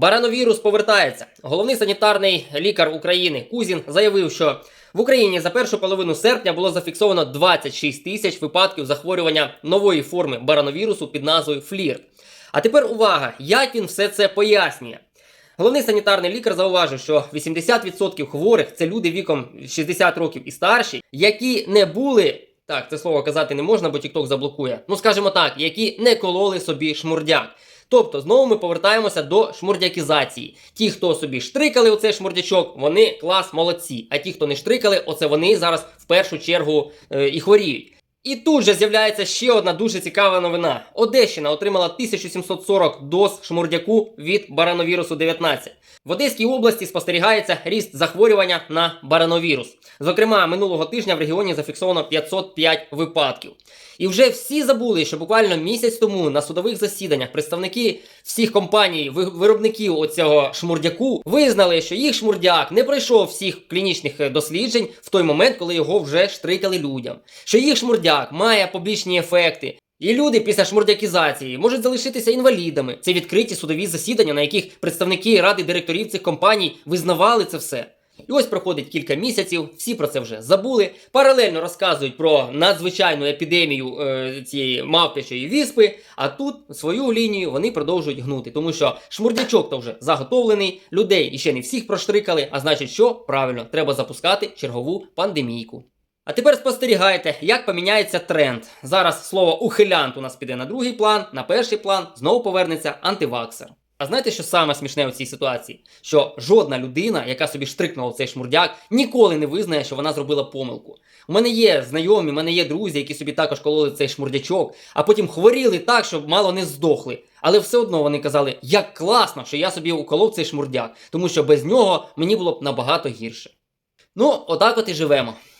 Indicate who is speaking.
Speaker 1: Барановірус повертається. Головний санітарний лікар України Кузін заявив, що в Україні за першу половину серпня було зафіксовано 26 тисяч випадків захворювання нової форми барановірусу під назвою флірт. А тепер увага, як він все це пояснює. Головний санітарний лікар зауважив, що 80% хворих це люди віком 60 років і старші, які не були. Так, це слово казати не можна, бо TikTok заблокує. Ну скажімо так, які не кололи собі шмурдяк. Тобто, знову ми повертаємося до шмурдякізації. Ті, хто собі штрикали оцей шмурдячок, вони клас молодці. А ті, хто не штрикали, оце вони зараз в першу чергу е, і хворіють. І тут же з'являється ще одна дуже цікава новина. Одещина отримала 1740 доз шмурдяку від барановірусу 19. В Одеській області спостерігається ріст захворювання на барановірус. Зокрема, минулого тижня в регіоні зафіксовано 505 випадків. І вже всі забули, що буквально місяць тому на судових засіданнях представники всіх компаній, виробників оцього шмурдяку визнали, що їх шмурдяк не пройшов всіх клінічних е, досліджень в той момент, коли його вже штрикали людям. Що їх шмурдяк має побічні ефекти. І люди після шмурдякізації можуть залишитися інвалідами. Це відкриті судові засідання, на яких представники ради директорів цих компаній визнавали це все. І ось проходить кілька місяців, всі про це вже забули. Паралельно розказують про надзвичайну епідемію е, цієї мавпячої віспи. А тут свою лінію вони продовжують гнути, тому що шмурдячок то вже заготовлений, людей іще не всіх проштрикали. А значить, що правильно, треба запускати чергову пандемійку. А тепер спостерігайте, як поміняється тренд. Зараз слово ухилянт у нас піде на другий план, на перший план знову повернеться антиваксер. А знаєте, що саме смішне у цій ситуації? Що жодна людина, яка собі штрикнула цей шмурдяк, ніколи не визнає, що вона зробила помилку. У мене є знайомі, у мене є друзі, які собі також кололи цей шмурдячок, а потім хворіли так, щоб мало не здохли. Але все одно вони казали, як класно, що я собі уколов цей шмурдяк, тому що без нього мені було б набагато гірше. Ну, отак от і живемо.